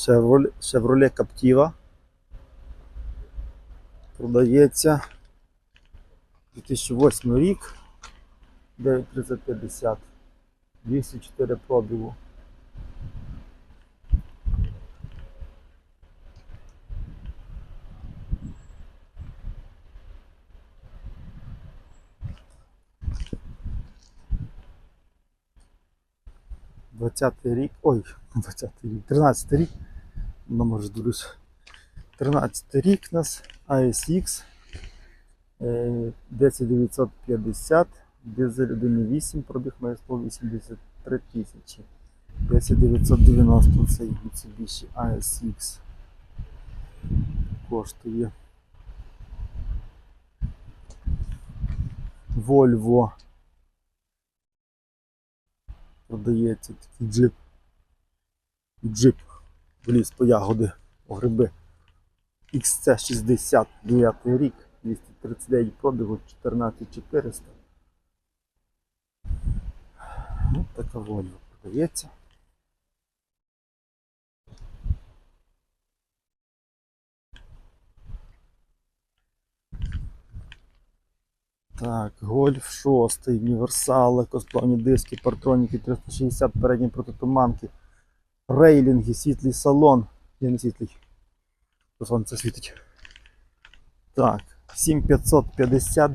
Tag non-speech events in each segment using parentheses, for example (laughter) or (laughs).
Chevrolet, Captiva. Продається 2008 рік. 9350. 204 пробігу. Двадцятий рік. Ой, (laughs) 20 рік, 13 рік. Ну, може, дивлюсь. 13 рік у нас ASX е, 10950, дизель 1.8, пробіг має 183 тисячі. 10990 цей Mitsubishi ASX коштує. Volvo. Продається такий джип. Джип. Вліз по ягоди, по гриби. XC60 9 рік, 239 пробігу, 14400. Ось така Volvo продається. Так, Гольф 6, універсали, косплавні диски, партроніки 360, передні протитуманки, рейлінги, світлий салон. Я не світлий. Бо сонце світить. Так, 7550,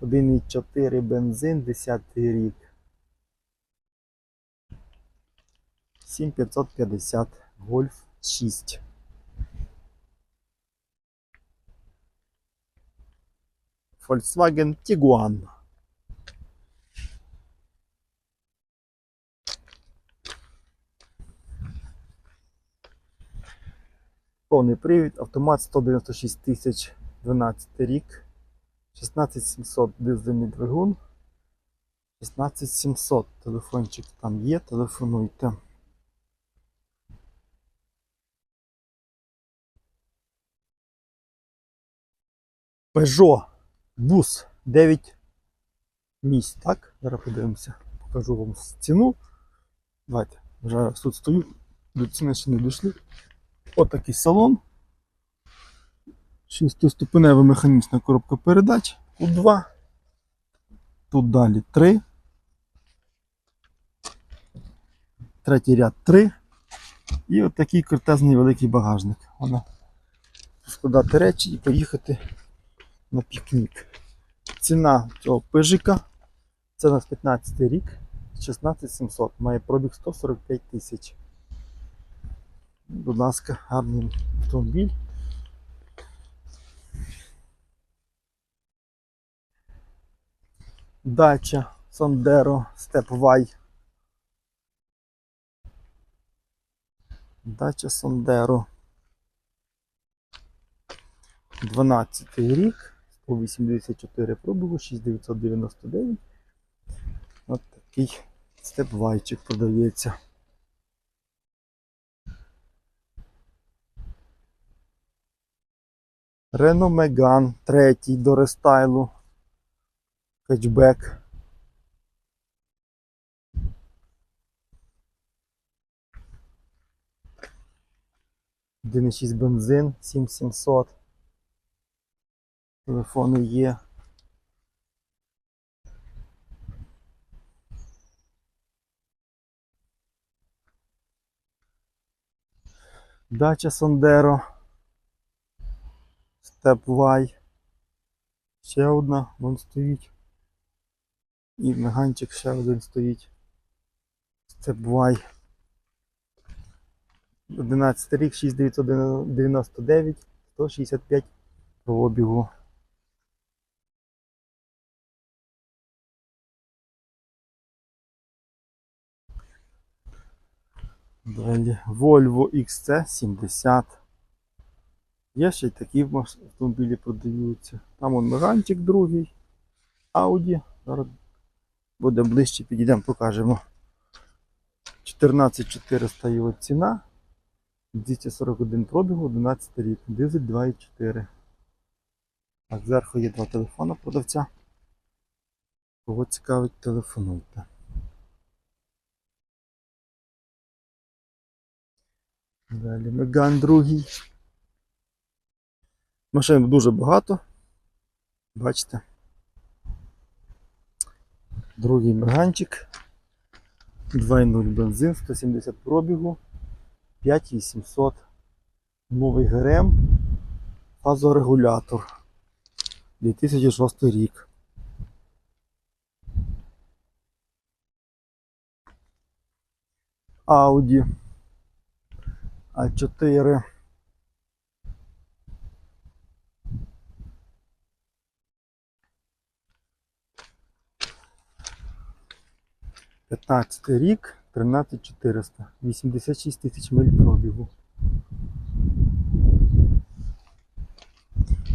1,4 бензин, 10 рік. 7550, Гольф 6. Volkswagen Tiguan. Повний привід, автомат 196 тисяч 12 рік, 16700 дизельний двигун, 16700 телефончик там є, телефонуйте. Peugeot бус 9 місць, так? Зараз подивимося, покажу вам ціну. Давайте, вже тут стою, до ціни ще не дійшли. Отакий салон. Шестиступенева механічна коробка передач. Тут 2. Тут далі 3. Третій ряд 3. І от такий крутезний великий багажник. Вона складати речі і поїхати на пікнік. Ціна цього пижика. Це у нас 15 рік. 16700. Має пробіг 145 тисяч. Будь ласка, гарний автомобіль. Дача Сандеро Степвай. Дача Сандеро. 12 рік. 184 пробігу, 6999. От такий степвайчик продається. Renault Megane, третій до рестайлу. Хетчбек. Один бензин 7700. Телефони є. Дача Сандеро. Степвай. Ще одна, вон стоїть. І меганчик ще один стоїть. Степвай. 11 рік, 6999, 165 пробігу. Далі Volvo XC70. Є ще й такі автомобілі продаються. Там он Меганчик другий. Audi. Зараз буде ближче, підійдемо, покажемо. 14400 його ціна. 241 пробігу, 11 рік. Дизель 2,4. Так, зверху є два телефона продавця. Кого цікавить, телефонуйте. Далі Меган другий. Машин дуже багато. Бачите. Другий меганчик. 2.0 бензин, 170 пробігу, 5800. Новий ГРМ, фазорегулятор. 2006 рік. Audi А4. П'ятнадцятий рік, 13400, 86 тисяч миль пробігу.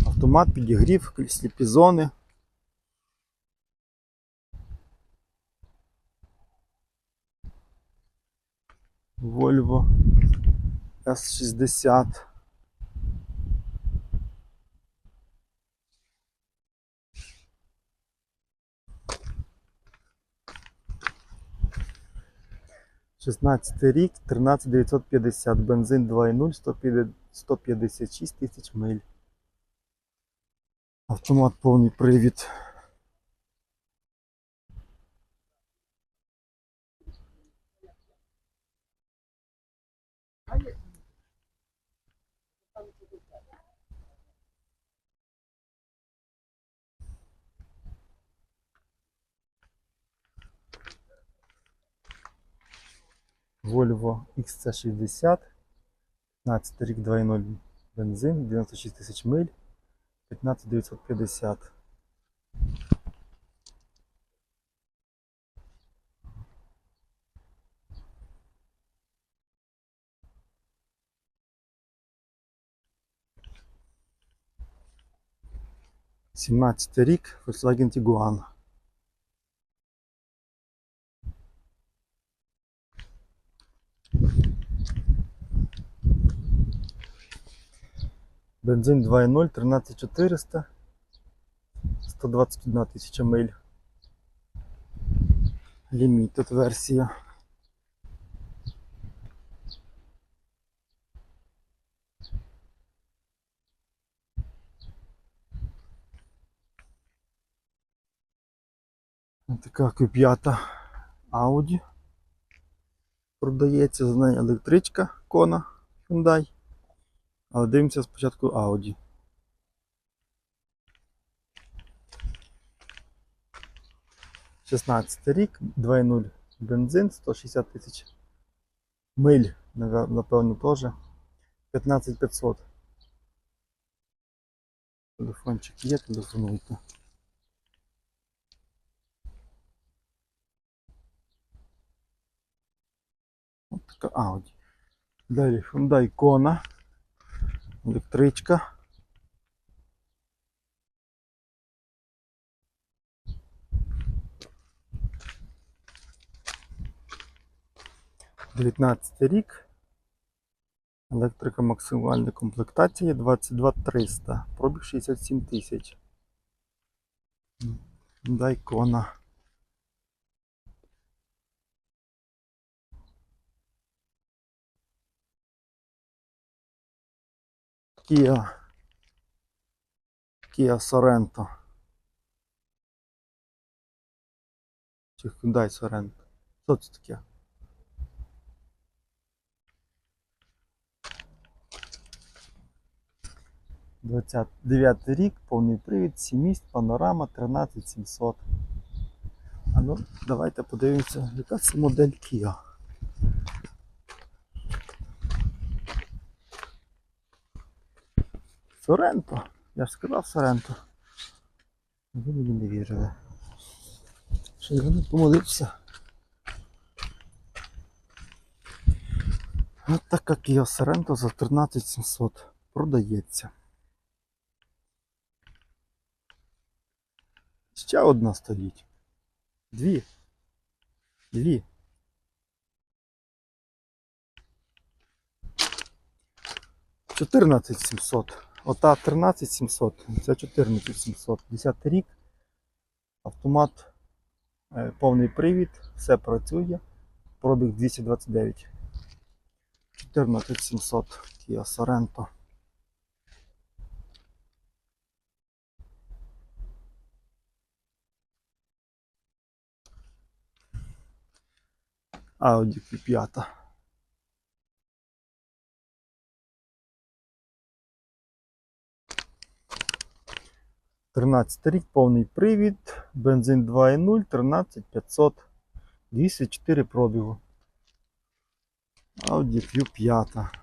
Автомат підігрів, сліпі зони. Volvo S60. Шістнадцятий рік, 13950, бензин 2.0, 156 тисяч миль. Автомат повний привід. Volvo XC60, 15 рік 2.0 бензин, 96 тисяч миль, 15950. Сімнадцятий рік Volkswagen Tiguan. Бензин 2.0, 13400, 121 тисяча миль. Limited версія. Така Q5 Audi. Продається з нею електричка Kona Hyundai. Але дивимося спочатку Audi. Шістнадцятий рік, 2.0 бензин, 160 тисяч миль, напевно, теж. 15500. Телефончик є, телефонуйте. Ось така Audi. Далі Hyundai Kona. Електричка. Дев'ятнадцятий рік. Електрика максимальної комплектації 22300. Пробіг 67 тисяч. Дай Kia. Kia Sorento. Чи Hyundai Sorento. Що це таке? Дев'ятий рік, повний привід, 7 місць, панорама 13700. А ну, давайте подивимося, яка це модель Kia. Соренто. Я ж сказав Соренто. Ви мені не вірили. Що я не помолився. От така Kia Sorento за 13700 продається. Ще одна стоїть. Дві. Дві. Чотирнадцять сімсот. Ота 13700, це 14700. 10 рік. Автомат, е, повний привід, все працює. Пробіг 229. 14700 Kia Sorento. Audi Q5. Тринадцятий рік, повний привід, бензин 2.0, 13500, 204 пробігу. Audi Q5.